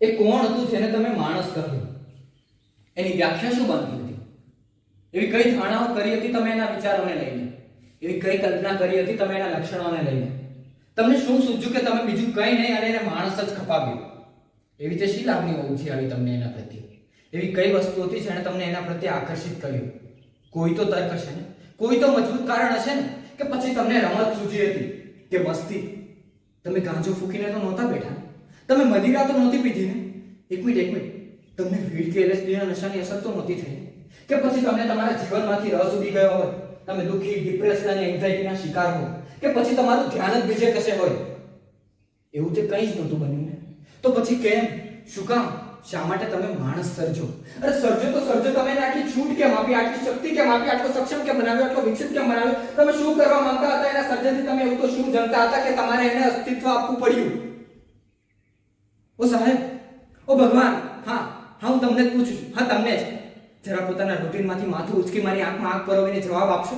એ કોણ હતું જેને તમે માણસ કહ્યું? એની વ્યાખ્યા શું બનતી હતી? એવી કઈ ધારણાઓ કરી હતી તમે એના વિચારોને લઈને? એવી કઈ કલ્પના કરી હતી તમે એના લક્ષણોને લઈને? તમને શું સૂચ્યું કે તમે બીજું કંઈ નહીં અને એને માણસ જ ખપાવ્યું? એવી રીતે શી લાગણીઓ છે આવી તમને એના પ્રત્યે? એવી કઈ વસ્તુ હતી જેણે તમને એના પ્રત્યે આકર્ષિત કર્યું? કોઈ તો તર્ક હશે ને? કોઈ તો મજબૂત કારણ હશે ને? કે પછી તમને રમત સૂજી હતી? કે મસ્તી તમે ગાંજો ફૂકીને તો નહોતા બેઠા? તમે મદિરા તો નહોતી પીધી ને? એક મિનિટ એક મિનિટ. તમને વીડ કે એલએસડીના નશાની અસર તો નહોતી થઈ. કે પછી તમને તમારા જીવનમાંથી રસ ઉડી ગયો હોય, તમે દુઃખી ડિપ્રેશન અને એન્ઝાઇટીના શિકાર હો, કે પછી તમારું ધ્યાન જ બીજે કશે હોય? એવું તે કંઈ જ નહોતું બન્યું ને? તો પછી કેમ? શું કામ? શા માટે તમે માણસ સર્જો? અરે સર્જો તો સર્જો, તમે આટલી છૂટ કેમ આપી? આટલી શક્તિ કેમ આપી? આટલો સક્ષમ કેમ બનાવ્યો? આટલો વિકસિત કેમ બનાવ્યો? તમે શું કરવા માંગતા હતા એના સર્જનથી તમે એવું તો શું જણતા હતા કે તમારે એને અસ્તિત્વ આપવું પડ્યું? ઓ સાહેબ, ઓ ભગવાન, હા હા, હું તમને પૂછું છું. હા, તમને જ. જરા પોતાના રૂટીનમાંથી માથું ઉચકી મારી આંખમાં આંખ પરોવીને જવાબ આપશો?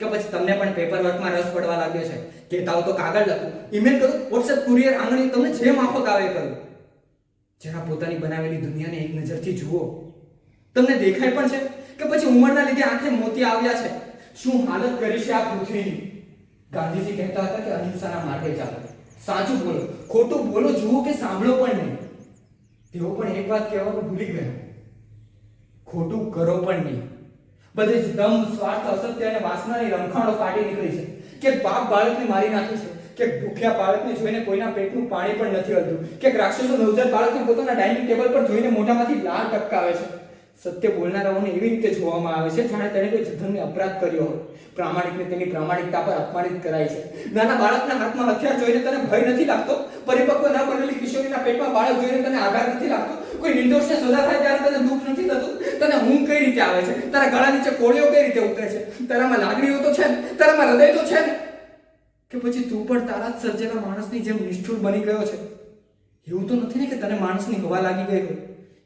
કે પછી તમને પણ પેપર વર્કમાં રસ પડવા લાગ્યો છે? કહેતા તાવ તો કાગળ લખું. ઈમેલ કરું? વોટ્સએપ કુરિયર આંગળી, તમને જે માફક આવે કરું. જરા પોતાની બનાવેલી દુનિયાને એક નજરથી જુઓ. તમને દેખાય પણ છે કે પછી ઉંમરના લીધે આંખે મોતી આવ્યા છે? શું હાલત કરી છે આ પૃથ્વીની? ગાંધીજી કહેતા હતા કે અહિંસાના માર્ગે ચાલો. સાચું બોલો. ખોટું બોલો, જુઓ કે સાંભળો પણ નહીં. તેઓ પણ એક વાત કહેવાનું ભૂલી ગયા. ખોટું કરો પણ નહીં. બધે જ દમ, સ્વાર્થ, અસત્ય અને વાસનાની રમખાણો ફાટી નીકળી છે. કે બાપ બાળકને મારી નાખે છે. કે ભૂખ્યા બાળકને જોઈને કોઈના પેટનું પાણી પણ નથી હલતું. કે રાક્ષસો નવજાત બાળકને પોતાના ડાઇનિંગ ટેબલ પર જોઈને મોઢામાંથી લાળ ટપકાવે છે. સત્ય બોલનારાઓને એવી રીતે જોવામાં આવે છે જાણે તેણે કોઈ જધન્ય અપરાધ કર્યો હોય. પ્રામાણિકને તેની પ્રામાણિકતા પર અપમાનિત કરાય છે. નાના બાળકના હાથમાં હથિયાર જોઈને તને ભય નથી લાગતો? પરિપક્વ ન બનેલી કિશોરીના પેટમાં બાળક જોઈને તને આઘાત નથી લાગતો? કોઈ નિર્દોષને સજા થાય ત્યારે તને દુઃખ નથી થતું? તને ઊંઘ કઈ રીતે આવે છે? તારા ગળા નીચે કોળીઓ કઈ રીતે ઉતરે છે? તારામાં લાગણીઓ તો છે ને? તારામાં હૃદય તો છે ને? કે પછી તું પણ તારા જ સર્જેલા માણસની જેમ નિષ્ઠુર બની ગયો છે? એવું તો નથી ને કે તને માણસની હવા લાગી ગઈ હોય?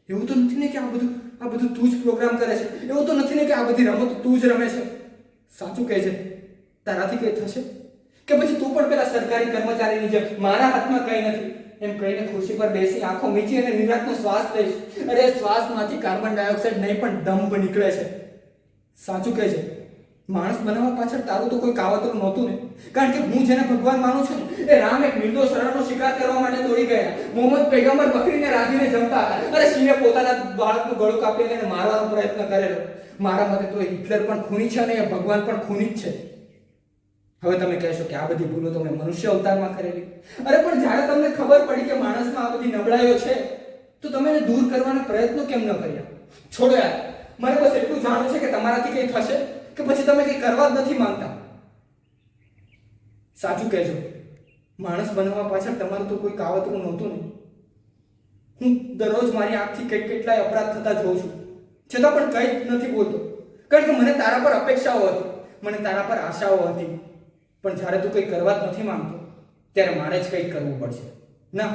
એવું તો નથી ને કે આ બધું આ બધું તું જ પ્રોગ્રામ કરે છે. એવું તો નથી ને કે આ બધી રમત તું જ રમે છે. સાચું કહે છે. તારાથી કઈ થશે? કે પછી તું પણ પેલા સરકારી કર્મચારીની જેમ મારા હાથમાં કઈ નથી. એમ કહીને ખુરશી પર બેસી આંખો મીચી અને નિરાતનો શ્વાસ લઈશ. અરે શ્વાસમાંથી કાર્બન ડાયોક્સાઇડ નહીં પણ દંભ નીકળે છે. સાચું કહે છે. માણસ બનાવવા પાછળ તારું તો કોઈ કાવતરું નહોતું ને. કારણ કે હું જેને ભગવાન માનું છું એ રામ એક નિર્દોષ શરણનો શિકાર કરવા માટે દોડી ગયા. મોહમ્મદ પેગમ્બર બકરીને રાંધીને જમતા હતા. અરે સિંહે પોતાના બાળકનું ગળું કાપી એને મારવાનો પ્રયત્ન કરેલો. મારા મતે તો હિટલર પણ ખૂની છે અને એ ભગવાન પણ ખૂની જ છે. હવે તમે કહેશો કે આ બધી ભૂલો તમે મનુષ્ય અવતારમાં કરેલી. અરે પણ જ્યારે તમને ખબર પડી કે માણસમાં આ બધી નબળાઈઓ છે, તો તમે એને દૂર કરવાના પ્રયત્નો કેમ ન કર્યા? છોડો યાર. મારે બસ એટલું જાણવું છે કે તમારાથી કંઈ થશે? કે પછી તમે કંઈ કરવા જ નથી માંગતા? સાચું કહેજો. માણસ બનવા પાછળ તમારું તો કોઈ કાવતરું નહોતું ને. હું દરરોજ મારી આંખથી કેટ કેટલાય અપરાધ થતા જોઉં છું. છતાં પણ કંઈ જ નથી બોલતો. કારણ કે મને તારા પર અપેક્ષાઓ હતી. મને તારા પર આશાઓ હતી. પણ જ્યારે તું કંઈ કરવા જ નથી માંગતો, ત્યારે મારે જ કંઈક કરવું પડશે. ના,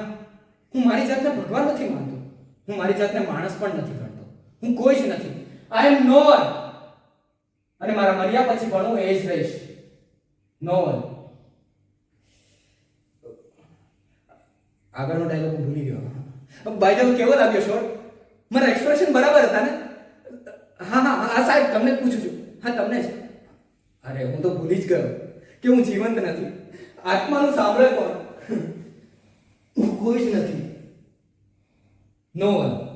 હું મારી જાતને ભગવાન નથી માનતો. હું મારી જાતને માણસ પણ નથી ગણતો. હું કોઈ જ નથી. આઈ એમ નો અને મારા મર્યા પછી પણ હું એ જ રહીશ. નો આગળનો ડાયલોગ ભૂલી ગયો. બાય ધ કેવો લાગ્યો શોર્ટ મારા એક્સપ્રેશન બરાબર હતા ને? હા હા હા, સાહેબ, તમને પૂછું છું. હા, તમને જ. અરે, હું તો ભૂલી જ ગયો કે હું જીવંત નથી. આત્માનું સાંભળે કોણ? હું કોઈ જ નથી. નો વન